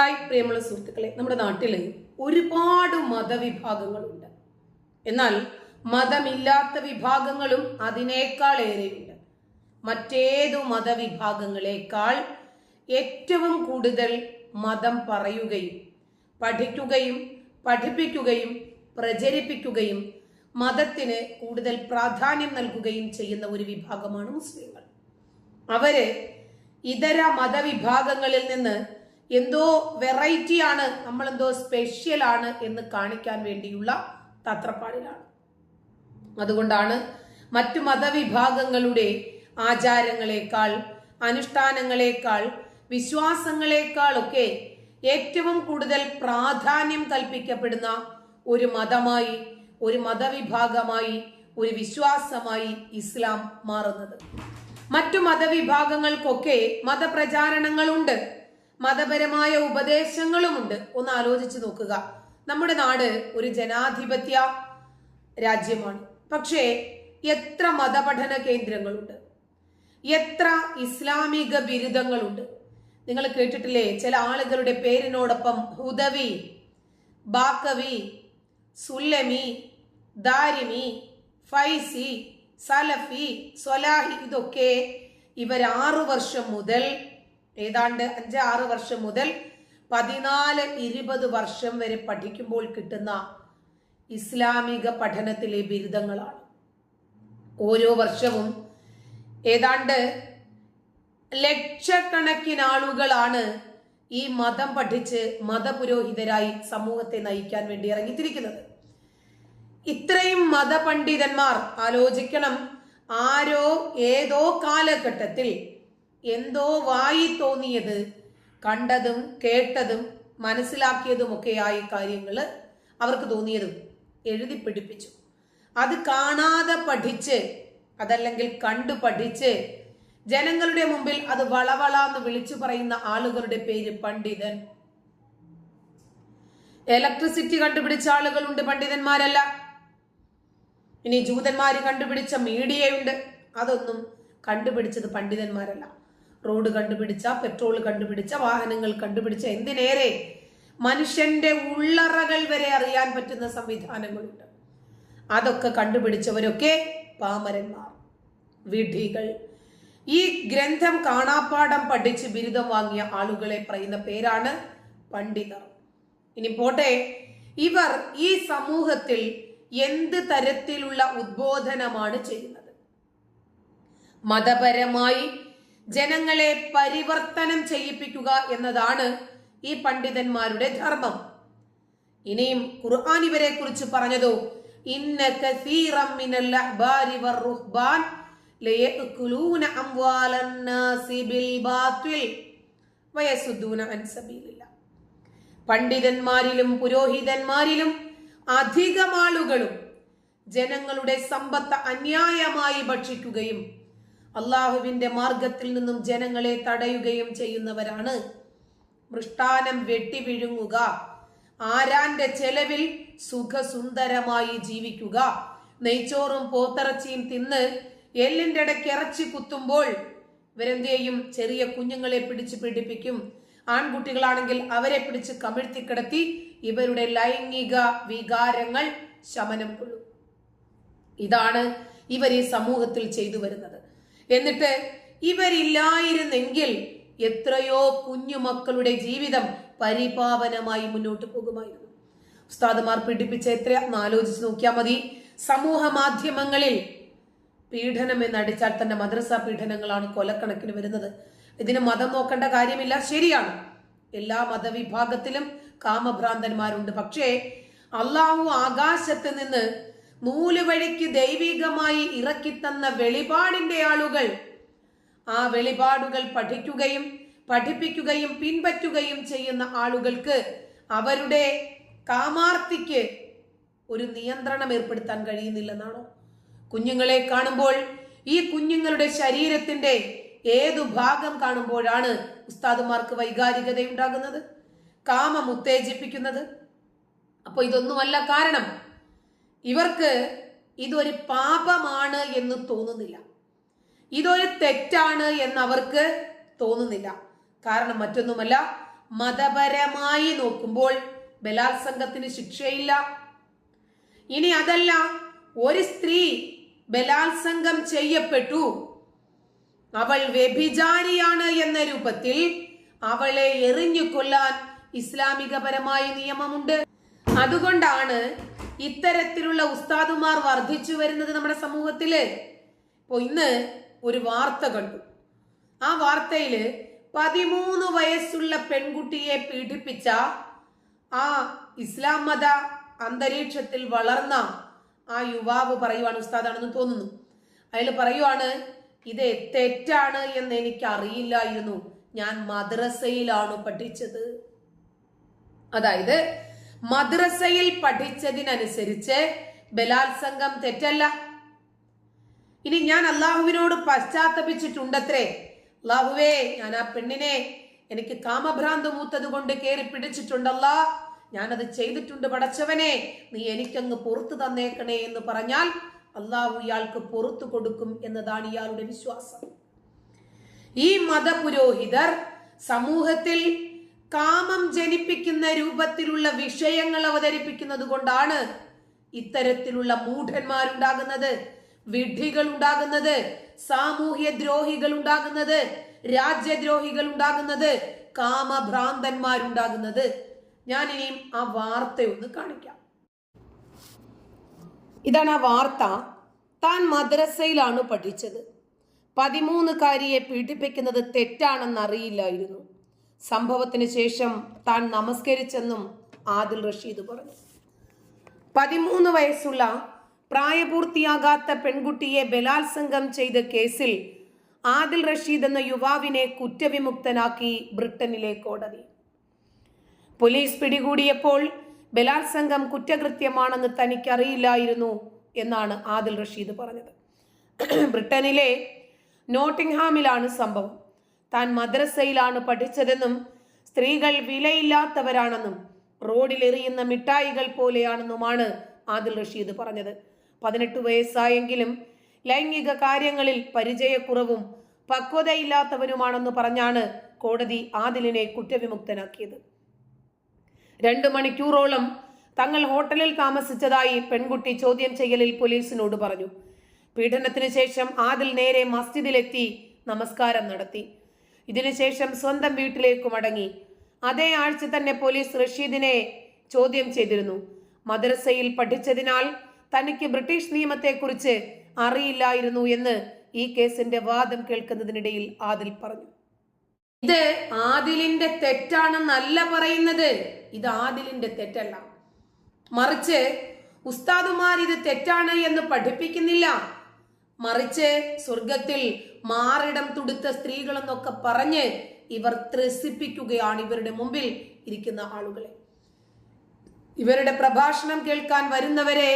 Hi പ്രിയമുള്ള സുഹൃത്തുക്കളെ നമ്മുടെ നാട്ടിൽ ഒരുപാട് മതവിഭാഗങ്ങളുണ്ട്. എന്നാൽ മതമില്ലാത്ത വിഭാഗങ്ങളും അതിനേക്കാൾ ഏറെയുണ്ട് മറ്റേതു മതവിഭാഗങ്ങളെക്കാൾ ഏറ്റവും കൂടുതൽ മതം പറയുകയും പഠിക്കുകയും പഠിപ്പിക്കുകയും പ്രചരിപ്പിക്കുകയും മതത്തിന് കൂടുതൽ പ്രാധാന്യം നൽകുകയും ചെയ്യുന്ന ഒരു വിഭാഗമാണ് മുസ്ലിങ്ങൾ. അവർ ഇതര മതവിഭാഗങ്ങളിൽ നിന്ന് എന്തോ വെറൈറ്റി ആണ് നമ്മൾ എന്തോ സ്പെഷ്യൽ ആണ് എന്ന് കാണിക്കാൻ വേണ്ടിയുള്ള തത്രപ്പാടിലാണ്. അതുകൊണ്ടാണ് മറ്റു മതവിഭാഗങ്ങളുടെ ആചാരങ്ങളെക്കാൾ അനുഷ്ഠാനങ്ങളെക്കാൾ വിശ്വാസങ്ങളെക്കാളൊക്കെ ഏറ്റവും കൂടുതൽ പ്രാധാന്യം കൽപ്പിക്കപ്പെടുന്ന ഒരു മതമായി ഒരു മതവിഭാഗമായി ഒരു വിശ്വാസമായി ഇസ്ലാം മാറുന്നത്. മറ്റു മതവിഭാഗങ്ങൾക്കൊക്കെ മതപ്രചാരണങ്ങളുണ്ട്. മതപരമായ ഉപദേശങ്ങളുമുണ്ട്. ഒന്ന് ആലോചിച്ച് നോക്കുക. നമ്മുടെ നാട് ഒരു ജനാധിപത്യ രാജ്യമാണ്. പക്ഷേ എത്ര മതപഠന കേന്ദ്രങ്ങളുണ്ട്? എത്ര ഇസ്ലാമിക ബിരുദങ്ങളുണ്ട്? നിങ്ങൾ കേട്ടിട്ടില്ലേ? ചില ആളുകളുടെ പേരിനോടൊപ്പം ഹുദവി ബാക്കവി സുല്ലമി ദാരിമി ഫൈസി സലഫി സ്വലാഹി ഇതൊക്കെ ഇവർ ആറു വർഷം മുതൽ ഏതാണ്ട് അഞ്ച് ആറ് വർഷം മുതൽ പതിനാല് ഇരുപത് വർഷം വരെ പഠിക്കുമ്പോൾ കിട്ടുന്ന ഇസ്ലാമിക പഠനത്തിലെ ബിരുദങ്ങളാണ്. ഓരോ വർഷവും ഏതാണ്ട് ലക്ഷക്കണക്കിന് ആളുകളാണ് ഈ മതം പഠിച്ച് മതപുരോഹിതരായി സമൂഹത്തെ നയിക്കാൻ വേണ്ടി ഇറങ്ങിത്തിരിക്കുന്നത്. ഇത്രയും മതപണ്ഡിതന്മാർ ആലോചിക്കണം ആരോ ഏതോ കാലഘട്ടത്തിൽ എന്തോ വായി തോന്നിയത്. കണ്ടതും കേട്ടതും മനസ്സിലാക്കിയതുമൊക്കെയായ കാര്യങ്ങൾ അവർക്ക് തോന്നിയതും എഴുതി പിടിപ്പിച്ചു. അത് കാണാതെ പഠിച്ച് അതല്ലെങ്കിൽ കണ്ടു പഠിച്ച് ജനങ്ങളുടെ മുമ്പിൽ അത് വളവള എന്ന് വിളിച്ചു പറയുന്ന ആളുകളുടെ പേര് പണ്ഡിതൻ. ഇലക്ട്രിസിറ്റി കണ്ടുപിടിച്ച ആളുകളുണ്ട് പണ്ഡിതന്മാരല്ല. ഇനി ജൂതന്മാര് കണ്ടുപിടിച്ച മീഡിയയുണ്ട്. അതൊന്നും കണ്ടുപിടിച്ചത് പണ്ഡിതന്മാരല്ല. റോഡ് കണ്ടുപിടിച്ച പെട്രോൾ കണ്ടുപിടിച്ച വാഹനങ്ങൾ കണ്ടുപിടിച്ച എന്തിനേറെ മനുഷ്യന്റെ ഉള്ളറകൾ വരെ അറിയാൻ പറ്റുന്ന സംവിധാനങ്ങളുണ്ട്. അതൊക്കെ കണ്ടുപിടിച്ചവരൊക്കെ പാമരന്മാർ. വിഡ്ഢികൾ. ഈ ഗ്രന്ഥം കാണാപ്പാടം പഠിച്ച് ബിരുദം വാങ്ങിയ ആളുകളെ പറയുന്ന പേരാണ് പണ്ഡിതർ. ഇനി പോട്ടെ. ഇവർ ഈ സമൂഹത്തിൽ എന്ത് തരത്തിലുള്ള ഉദ്ബോധനമാണ് ചെയ്യുന്നത്? മതപരമായി ജനങ്ങളെ പരിവർത്തനം ചെയ്യിപ്പിക്കുക എന്നതാണ് ഈ പണ്ഡിതന്മാരുടെ ധർമ്മം. ഇനിയും ഖുർആൻ ഇവരെ കുറിച്ച് പറഞ്ഞതോ ഇന്ന കസീറം മിനൽ ബിൽ അൻ സബീലില്ല. പണ്ഡിതന്മാരിലും പുരോഹിതന്മാരിലും അധികമാളുകളും ജനങ്ങളുടെ സമ്പത്ത് അന്യായമായി ഭക്ഷിക്കുകയും അള്ളാഹുവിന്റെ മാർഗത്തിൽ നിന്നും ജനങ്ങളെ തടയുകയും ചെയ്യുന്നവരാണ്. മൃഷ്ടാനം വെട്ടിവിഴുങ്ങുക ആരാന്റെ ചെലവിൽ സുഖസുന്ദരമായി ജീവിക്കുക. നെയ്ച്ചോറും പോത്തിറച്ചിയും തിന്ന് എല്ലിന്റെ ഇടയ്ക്ക് ഇറച്ചി കുത്തുമ്പോൾ ഇവരെന്ത് ചെറിയ കുഞ്ഞുങ്ങളെ പിടിച്ച് പീഡിപ്പിക്കും. ആൺകുട്ടികളാണെങ്കിൽ അവരെ പിടിച്ച് കമിഴ്ത്തി കിടത്തി ഇവരുടെ ലൈംഗിക വികാരങ്ങൾ ശമനം കൊള്ളും. ഇതാണ് ഇവർ ഈ സമൂഹത്തിൽ ചെയ്തു വരുന്നത്. എന്നിട്ട് ഇവരില്ലായിരുന്നെങ്കിൽ എത്രയോ കുഞ്ഞുമക്കളുടെ ജീവിതം പരിപാവനമായി മുന്നോട്ട് പോകുമായിരുന്നു. ഉസ്താദുമാർ പീഡിപ്പിച്ച എത്ര ആലോചിച്ച് നോക്കിയാൽ മതി. സമൂഹ മാധ്യമങ്ങളിൽ പീഡനം എന്ന് അടിച്ചാൽ തന്നെ മദ്രസ പീഡനങ്ങളാണ് കൊലക്കണക്കിന് വരുന്നത്. ഇതിന് മതം നോക്കേണ്ട കാര്യമില്ല. ശരിയാണ്. എല്ലാ മതവിഭാഗത്തിലും കാമഭ്രാന്തന്മാരുണ്ട്. പക്ഷേ അള്ളാഹു ആകാശത്ത് നിന്ന് നൂലുവഴിക്ക് ദൈവികമായി ഇറക്കിത്തന്ന വെളിപാടിന്റെ ആളുകൾ. ആ വെളിപാടുകൾ പഠിക്കുകയും പഠിപ്പിക്കുകയും പിൻപറ്റുകയും ചെയ്യുന്ന ആളുകൾക്ക് അവരുടെ കാമാർത്തിക്ക് ഒരു നിയന്ത്രണം ഏർപ്പെടുത്താൻ കഴിയുന്നില്ലെന്നാണോ? കുഞ്ഞുങ്ങളെ കാണുമ്പോൾ ഈ കുഞ്ഞുങ്ങളുടെ ശരീരത്തിന്റെ ഏതു ഭാഗം കാണുമ്പോഴാണ് ഉസ്താദുമാർക്ക് വൈകാരികത ഉണ്ടാകുന്നത് കാമം ഉത്തേജിപ്പിക്കുന്നത്? അപ്പോൾ ഇതൊന്നുമല്ല കാരണം. ഇവർക്ക് ഇതൊരു പാപമാണ് എന്ന് തോന്നുന്നില്ല. ഇതൊരു തെറ്റാണ് എന്ന് അവർക്ക് തോന്നുന്നില്ല. കാരണം മറ്റൊന്നുമല്ല മതപരമായി നോക്കുമ്പോൾ ബലാത്സംഗത്തിന് ശിക്ഷയില്ല. ഇനി അതല്ല ഒരു സ്ത്രീ ബലാത്സംഗം ചെയ്യപ്പെട്ടു. അവൾ വ്യഭിചാരിയാണ് എന്ന രൂപത്തിൽ അവളെ എറിഞ്ഞു കൊല്ലാൻ ഇസ്ലാമികപരമായ നിയമമുണ്ട്. അതുകൊണ്ടാണ് ഇത്തരത്തിലുള്ള ഉസ്താദുമാർ വർദ്ധിച്ചു വരുന്നത് നമ്മുടെ സമൂഹത്തിൽ. ഇപ്പൊ ഇന്ന് ഒരു വാർത്ത കണ്ടു. ആ വാർത്തയിൽ പതിമൂന്ന് വയസ്സുള്ള പെൺകുട്ടിയെ പീഡിപ്പിച്ച ആ ഇസ്ലാം മത അന്തരീക്ഷത്തിൽ വളർന്ന ആ യുവാവ് പറയുവാണ് ഉസ്താദാണെന്ന് തോന്നുന്നു. അയാൾ പറയുവാണ് ഇത് തെറ്റാണ് എന്ന് എനിക്ക് അറിയില്ലായിരുന്നു ഞാൻ മദ്രസയിലാണ് പഠിച്ചത്. അതായത് മദ്രസയിൽ പഠിച്ചതിനനുസരിച്ച് ബലാത്സംഗം തെറ്റല്ല. ഇനി ഞാൻ അള്ളാഹുവിനോട് പശ്ചാത്തപിച്ചിട്ടുണ്ടത്രേ? അള്ളാഹുവേ ഞാൻ ആ പെണ്ണിനെ എനിക്ക് കാമഭ്രാന്ത് മൂത്തത് കൊണ്ട് കയറി പിടിച്ചിട്ടുണ്ടല്ല. ഞാനത് ചെയ്തിട്ടുണ്ട് പടച്ചവനെ. നീ എനിക്കങ്ങ് പുറത്തു തന്നേക്കണേ എന്ന് പറഞ്ഞാൽ അള്ളാഹു ഇയാൾക്ക് പുറത്തു കൊടുക്കും എന്നതാണ് ഇയാളുടെ വിശ്വാസം. ഈ മതപുരോഹിതർ സമൂഹത്തിൽ കാമം ജനിപ്പിക്കുന്ന രൂപത്തിലുള്ള വിഷയങ്ങൾ അവതരിപ്പിക്കുന്നത് കൊണ്ടാണ് ഇത്തരത്തിലുള്ള മൂഢന്മാരുണ്ടാകുന്നത്. വിഡ്ഢികൾ ഉണ്ടാകുന്നത് സാമൂഹ്യ ദ്രോഹികൾ ഉണ്ടാകുന്നത് രാജ്യദ്രോഹികൾ ഉണ്ടാകുന്നത് കാമഭ്രാന്തന്മാരുണ്ടാകുന്നത്. ഞാൻ ഇനിയും ആ വാർത്തയൊന്ന് കാണിക്കാം. ഇതാണ് ആ വാർത്ത. താൻ മദ്രസയിലാണ് പഠിച്ചത്. പതിമൂന്നുകാരിയെ പീഡിപ്പിക്കുന്നത് തെറ്റാണെന്ന് അറിയില്ലായിരുന്നു സംഭവത്തിന് ശേഷം താൻ നമസ്കരിച്ചെന്നും ആദിൽ റഷീദ് പറഞ്ഞു. പതിമൂന്ന് വയസ്സുള്ള പ്രായപൂർത്തിയാകാത്ത പെൺകുട്ടിയെ ബലാത്സംഗം ചെയ്ത കേസിൽ ആദിൽ റഷീദ് എന്ന യുവാവിനെ കുറ്റവിമുക്തനാക്കി ബ്രിട്ടനിലെ കോടതി. പോലീസ് പിടികൂടിയപ്പോൾ ബലാത്സംഗം കുറ്റകൃത്യമാണെന്ന് തനിക്കറിയില്ലായിരുന്നു എന്നാണ് ആദിൽ റഷീദ് പറഞ്ഞത്. ബ്രിട്ടനിലെ നോട്ടിംഗ്ഹാമിലാണ് സംഭവം. താൻ മദ്രസയിലാണ് പഠിച്ചതെന്നും സ്ത്രീകൾ വിലയില്ലാത്തവരാണെന്നും റോഡിൽ എറിയുന്ന മിഠായികൾ പോലെയാണെന്നുമാണ് ആദിൽ റഷീദ് പറഞ്ഞത്. പതിനെട്ട് വയസ്സായെങ്കിലും ലൈംഗിക കാര്യങ്ങളിൽ പരിചയക്കുറവും പക്വതയില്ലാത്തവരുമാണെന്ന് പറഞ്ഞാണ് കോടതി ആദിലിനെ കുറ്റവിമുക്തനാക്കിയത്. രണ്ട് മണിക്കൂറോളം തങ്ങൾ ഹോട്ടലിൽ താമസിച്ചതായി പെൺകുട്ടി ചോദ്യം ചെയ്യലിൽ പോലീസിനോട് പറഞ്ഞു. പീഡനത്തിന് ശേഷം ആദിൽ നേരെ മസ്ജിദിലെത്തി നമസ്കാരം നടത്തി. ഇതിനുശേഷം സ്വന്തം വീട്ടിലേക്ക് മടങ്ങി. അതേ ആഴ്ച തന്നെ പോലീസ് റഷീദിനെ ചോദ്യം ചെയ്തിരുന്നു. മദ്രസയിൽ പഠിച്ചതിനാൽ തനിക്ക് ബ്രിട്ടീഷ് നിയമത്തെക്കുറിച്ച് അറിയില്ലായിരുന്നു എന്ന് ഈ കേസിന്റെ വാദം കേൾക്കുന്നതിനിടയിൽ ആദിൽ പറഞ്ഞു. ഇത് ആദിലിന്റെ തെറ്റാണെന്നല്ല പറയുന്നത്. ഇത് ആദിലിന്റെ തെറ്റല്ല. മറിച്ച് ഉസ്താദുമാർ ഇത് തെറ്റാണ് എന്ന് പഠിപ്പിക്കുന്നില്ല. മറിച്ച് സ്വർഗത്തിൽ മാറിടം തുടുത്ത സ്ത്രീകളെന്നൊക്കെ പറഞ്ഞ് ഇവർ ത്രസിപ്പിക്കുകയാണ് ഇവരുടെ മുമ്പിൽ ഇരിക്കുന്ന ആളുകളെ. ഇവരുടെ പ്രഭാഷണം കേൾക്കാൻ വരുന്നവരെ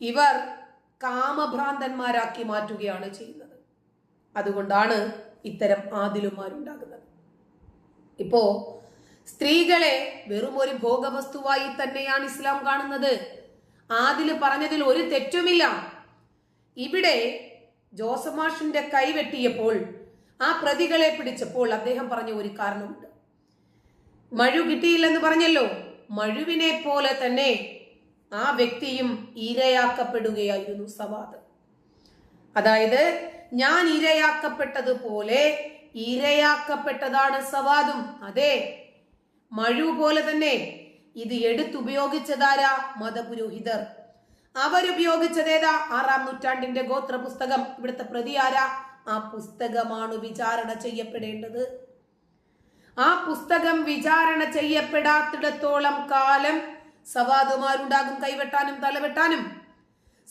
ഇവർ കാമഭ്രാന്തന്മാരാക്കി മാറ്റുകയാണ് ചെയ്യുന്നത്. അതുകൊണ്ടാണ് ഇത്തരം ആദിലുമാരുണ്ടാകുന്നത്. ഇപ്പോ സ്ത്രീകളെ വെറും ഒരു ഭോഗവസ്തുവായി തന്നെയാണ് ഇസ്ലാം കാണുന്നത്. ആദിൽ പറഞ്ഞതിൽ ഒരു തെറ്റുമില്ല. ഇവിടെ ജോസമാഷിന്റെ കൈവെട്ടിയപ്പോൾ ആ പ്രതികളെ പിടിച്ചപ്പോൾ അദ്ദേഹം പറഞ്ഞ ഒരു കാരണമുണ്ട്. മഴു കിട്ടിയില്ലെന്ന് പറഞ്ഞല്ലോ. മഴുവിനെ പോലെ തന്നെ ആ വ്യക്തിയും ഇരയാക്കപ്പെടുകയായിരുന്നു സവാദ്. അതായത് ഞാൻ ഇരയാക്കപ്പെട്ടതുപോലെ ഇരയാക്കപ്പെട്ടതാണ് സവാദും. അതെ മഴു പോലെ തന്നെ. ഇത് എടുത്തുപയോഗിച്ചതാരാ? മതപുരോഹിതർ. അവരുപയോഗിച്ചതേതാ? ആറാം നൂറ്റാണ്ടിന്റെ ഗോത്ര പുസ്തകം ഇവിടുത്തെ പ്രതി ആരാ? ആ പുസ്തകമാണ് വിചാരണ ചെയ്യപ്പെടേണ്ടത്. ആ പുസ്തകം വിചാരണ ചെയ്യപ്പെടാത്തിടത്തോളം കാലം സവാദുമാരുണ്ടാകും കൈവെട്ടാനും തലവെട്ടാനും.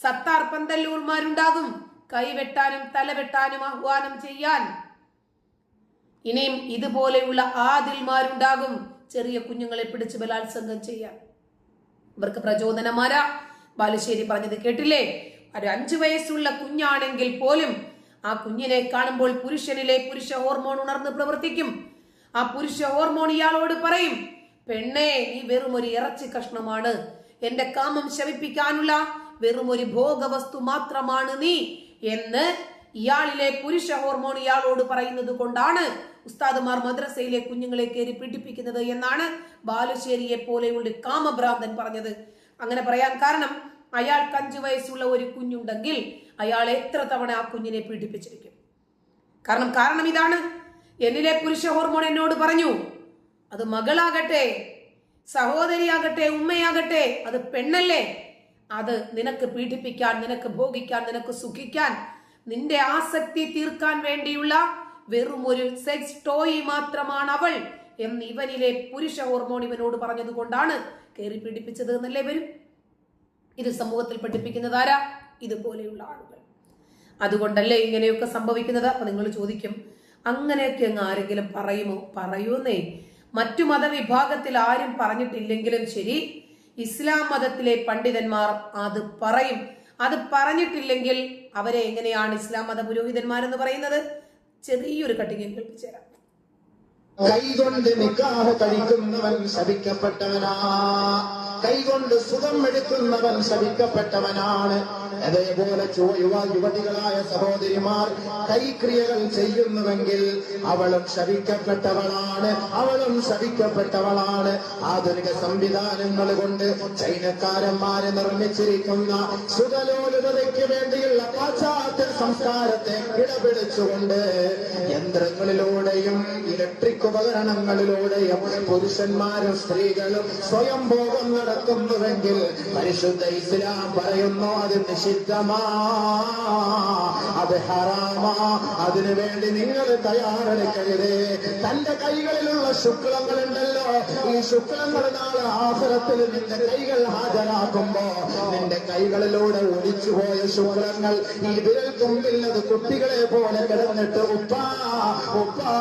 സത്താർ പന്തല്ലൂർമാരുണ്ടാകും കൈവെട്ടാനും തലവെട്ടാനും ആഹ്വാനം ചെയ്യാൻ. ഇനിയും ഇതുപോലെയുള്ള ആദിൽമാരുണ്ടാകും ചെറിയ കുഞ്ഞുങ്ങളെ പിടിച്ച് ബലാത്സംഗം ചെയ്യാൻ. ഇവർക്ക് പ്രചോദനമാരാ ബാലുശ്ശേരി പറഞ്ഞത് കേട്ടില്ലേ? ഒരു അഞ്ചു വയസ്സുള്ള കുഞ്ഞാണെങ്കിൽ പോലും ആ കുഞ്ഞിനെ കാണുമ്പോൾ പുരുഷനിലെ പുരുഷ ഹോർമോൺ ഉണർന്ന് പ്രവർത്തിക്കും. ആ പുരുഷ ഹോർമോൺ ഇയാളോട് പറയും പെണ്ണേ നീ വെറും ഒരു ഇറച്ചി കഷ്ണമാണ്. എന്റെ കാമം ശമിപ്പിക്കാനുള്ള വെറും ഒരു ഭോഗവസ്തു മാത്രമാണ് നീ. എന്ന് ഇയാളിലെ പുരുഷ ഹോർമോൺ ഇയാളോട് പറയുന്നത് കൊണ്ടാണ് ഉസ്താദുമാർ മദ്രസയിലെ കുഞ്ഞുങ്ങളെ കയറി പീഡിപ്പിക്കുന്നത് എന്നാണ് ബാലുശ്ശേരിയെ പോലെയുള്ള കാമഭ്രാന്തൻ പറഞ്ഞത്. അങ്ങനെ പറയാൻ കാരണം അയാൾക്ക് അഞ്ചു വയസ്സുള്ള ഒരു കുഞ്ഞുണ്ടെങ്കിൽ അയാൾ എത്ര തവണ ആ കുഞ്ഞിനെ പീഡിപ്പിച്ചിരിക്കും? കാരണം കാരണം ഇതാണ്. എന്നിലെ പുരുഷ ഹോർമോൺ എന്നോട് പറഞ്ഞു അത് മകളാകട്ടെ സഹോദരിയാകട്ടെ ഉമ്മയാകട്ടെ അത് പെണ്ണല്ലേ? അത് നിനക്ക് പീഡിപ്പിക്കാൻ നിനക്ക് ഭോഗിക്കാൻ നിനക്ക് സുഖിക്കാൻ നിന്റെ ആസക്തി തീർക്കാൻ വേണ്ടിയുള്ള വെറും ഒരു സെക്സ് ടോയി മാത്രമാണ് അവൾ. എന്ന് ഇവനിലെ പുരുഷ ഹോർമോൺ ഇവനോട് പറഞ്ഞത് കൊണ്ടാണ് കയറി പീഡിപ്പിച്ചത് എന്നല്ലേ വരും? ഇത് സമൂഹത്തിൽ പഠിപ്പിക്കുന്നത് ആരാ ഇതുപോലെയുള്ള ആളുകൾ. അതുകൊണ്ടല്ലേ ഇങ്ങനെയൊക്കെ സംഭവിക്കുന്നത്? അപ്പൊ നിങ്ങൾ ചോദിക്കും. അങ്ങനെയൊക്കെ അങ്ങ് ആരെങ്കിലും പറയുമോ? പറയൂന്നേ. മറ്റു മതവിഭാഗത്തിൽ ആരും പറഞ്ഞിട്ടില്ലെങ്കിലും ശരി. ഇസ്ലാം മതത്തിലെ പണ്ഡിതന്മാർ അത് പറയും. അത് പറഞ്ഞിട്ടില്ലെങ്കിൽ അവരെ എങ്ങനെയാണ് ഇസ്ലാം മത പുരോഹിതന്മാരെന്ന് പറയുന്നത്? ചെറിയൊരു കട്ടിങ് കേൾപ്പിച്ചു കൈകൊണ്ട് നിക്കാഹ് കഴിക്കുന്നവൻ ശപിക്കപ്പെട്ടവനാ. കൈകൊണ്ട് സുഖം എടുക്കുന്നവൻ ശവിക്കപ്പെട്ടവനാണ് അതേപോലെ യുവ യുവതികളായ സഹോദരിമാർ കൈക്രിയകൾ ചെയ്യുന്നുവെങ്കിൽ അവളും ശവിക്കപ്പെട്ടവളാണ് അവളും ശവിക്കപ്പെട്ടവളാണ് ആധുനിക സംവിധാനങ്ങൾ കൊണ്ട് ചൈനക്കാരന്മാരെ നിർമ്മിച്ചിരിക്കുന്ന സുഖലോലുപതയ്ക്ക് വേണ്ടിയുള്ള പാശ്ചാത്യ സംസ്കാരത്തെ ഇടപിടിച്ചുകൊണ്ട് യന്ത്രങ്ങളിലൂടെയും ഇലക്ട്രിക് ഉപകരണങ്ങളിലൂടെയും പുരുഷന്മാരും സ്ത്രീകളും സ്വയം ഭോഗം നടത്തുന്നുവെങ്കിൽ പരിശുദ്ധ ഇസ്ലാം പറയുന്നു അത് നിഷിദ്ധമാ അത് ഹറാമാ. അതിനു വേണ്ടി നിങ്ങൾ തയ്യാറെടുക്കരുത്. തന്റെ കൈകളിലുള്ള ശുക്ലങ്ങൾ ഉണ്ടല്ലോ ഈ ശുക്ലങ്ങൾ നാളെ ആസരത്തിൽ നിന്റെ കൈകൾ ഹാജരാക്കുമ്പോ നിന്റെ കൈകളിലൂടെ ഒലിച്ചുപോയ ശുക്ലങ്ങൾ ഈ വിരൽ തുമ്പിൽ അത് കുട്ടികളെ പോലെ കിടന്നിട്ട് ഉപ്പാ ഉപ്പാ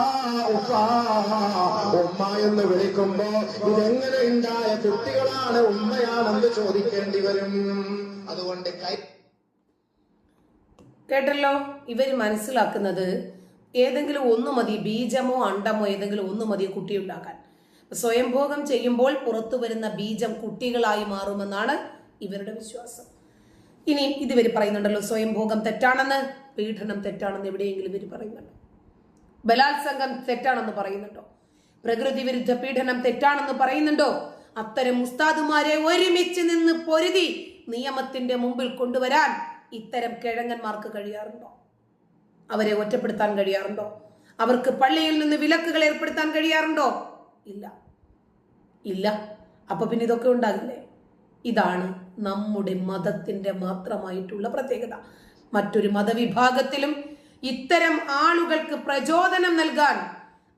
ഉപ്പാ ഉമ്മ എന്ന് വിളിക്കുമ്പോ ഇതെങ്ങനെ ഉണ്ടായ കുട്ടികളാണ്? ഉമ്മയാണെന്ന് ചോദിക്കേണ്ടി വരും. അതുകൊണ്ട് കേട്ടല്ലോ? ഇവർ മനസ്സിലാക്കുന്നത് ഏതെങ്കിലും ഒന്ന് മതി ബീജമോ അണ്ടമോ ഏതെങ്കിലും ഒന്ന് മതി കുട്ടി ഉണ്ടാക്കാൻ സ്വയംഭോഗം ചെയ്യുമ്പോൾ പുറത്തു വരുന്ന ബീജം കുട്ടികളായി മാറുമെന്നാണ് ഇവരുടെ വിശ്വാസം. ഇനി ഇതുവർ പറയുന്നുണ്ടല്ലോ സ്വയംഭോഗം തെറ്റാണെന്ന് പീഡനം തെറ്റാണെന്ന് എവിടെയെങ്കിലും ഇവർ പറയുന്നുണ്ടോ? ബലാത്സംഗം തെറ്റാണെന്ന് പറയുന്നുണ്ടോ? പ്രകൃതി വിരുദ്ധ പീഡനം തെറ്റാണെന്ന് പറയുന്നുണ്ടോ? അത്തരം ഉസ്താദുമാരെ ഒരുമിച്ച് നിന്ന് പൊരുതി നിയമത്തിന്റെ മുമ്പിൽ കൊണ്ടുവരാൻ ഇത്തരം കിഴങ്ങന്മാർക്ക് കഴിയാറുണ്ടോ? അവരെ ഒറ്റപ്പെടുത്താൻ കഴിയാറുണ്ടോ? അവർക്ക് പള്ളിയിൽ നിന്ന് വിലക്കുകൾ ഏർപ്പെടുത്താൻ കഴിയാറുണ്ടോ? ഇല്ല. ഇല്ല. അപ്പൊ പിന്നെ ഇതൊക്കെ ഉണ്ടാകില്ലേ? ഇതാണ് നമ്മുടെ മതത്തിന്റെ മാത്രമായിട്ടുള്ള പ്രത്യേകത. മറ്റൊരു മതവിഭാഗത്തിലും ഇത്തരം ആളുകൾക്ക് പ്രചോദനം നൽകാൻ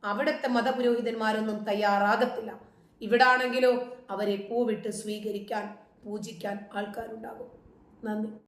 അവിടുത്തെ മതപുരോഹിതന്മാരൊന്നും തയ്യാറാകത്തില്ല. ഇവിടാണെങ്കിലോ അവരെ പൂവിട്ട് സ്വീകരിക്കാൻ പൂജിക്കാൻ ആൾക്കാരുണ്ടാകും. നന്ദി.